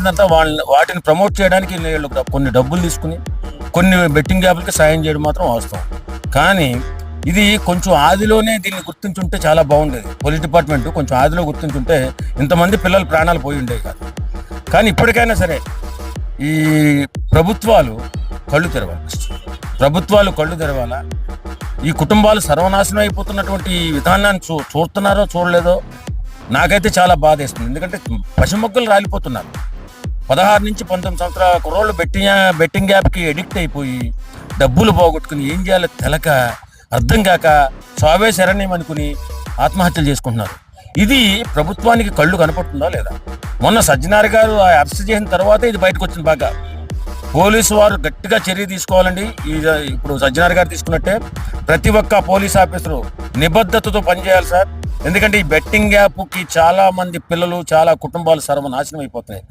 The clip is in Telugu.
పెట్టినంత వాళ్ళని వాటిని ప్రమోట్ చేయడానికి వీళ్ళు కొన్ని డబ్బులు తీసుకుని కొన్ని బెట్టింగ్ యాప్లకి సాయం చేయడం మాత్రం వాస్తవం. కానీ ఇది కొంచెం ఆదిలోనే దీన్ని గుర్తించుంటే చాలా బాగుండేది. పోలీస్ డిపార్ట్మెంట్ కొంచెం ఆదిలో గుర్తించుంటే ఇంతమంది పిల్లల ప్రాణాలు పోయి ఉండేవి కాదు. కానీ ఇప్పటికైనా సరే ఈ ప్రభుత్వాలు కళ్ళు తెరవాలి ప్రభుత్వాలు కళ్ళు తెరవాలా? ఈ కుటుంబాలు సర్వనాశనం అయిపోతున్నటువంటి ఈ విధానాన్ని చూ చూస్తున్నారో చూడలేదో నాకైతే చాలా బాధేస్తుంది. ఎందుకంటే పసిమొక్కలు రాలిపోతున్నారు. పదహారు నుంచి పంతొమ్మిది సంవత్సరాల కుర్రోళ్ళు బెట్టింగ్ బెట్టింగ్ యాప్కి ఎడిక్ట్ అయిపోయి డబ్బులు పోగొట్టుకుని ఏం చేయాలో తెలక అర్థం కాక సావే శరణ్యం అనుకుని ఆత్మహత్యలు చేసుకుంటున్నారు. ఇది ప్రభుత్వానికి కళ్ళు కనపడుతుందా లేదా? మొన్న సజ్జనార్ గారు ఆ అరెస్ట్ చేసిన తర్వాత ఇది బయటకు వచ్చింది బాగా. పోలీసు వారు గట్టిగా చర్య తీసుకోవాలండి. ఇది ఇప్పుడు సజ్జనార్ గారు తీసుకున్నట్టే ప్రతి ఒక్క పోలీస్ ఆఫీసరు నిబద్ధతతో పనిచేయాలి సార్. ఎందుకంటే ఈ బెట్టింగ్ యాప్కి చాలా మంది పిల్లలు చాలా కుటుంబాలు సర్వనాశనం అయిపోతున్నాయి.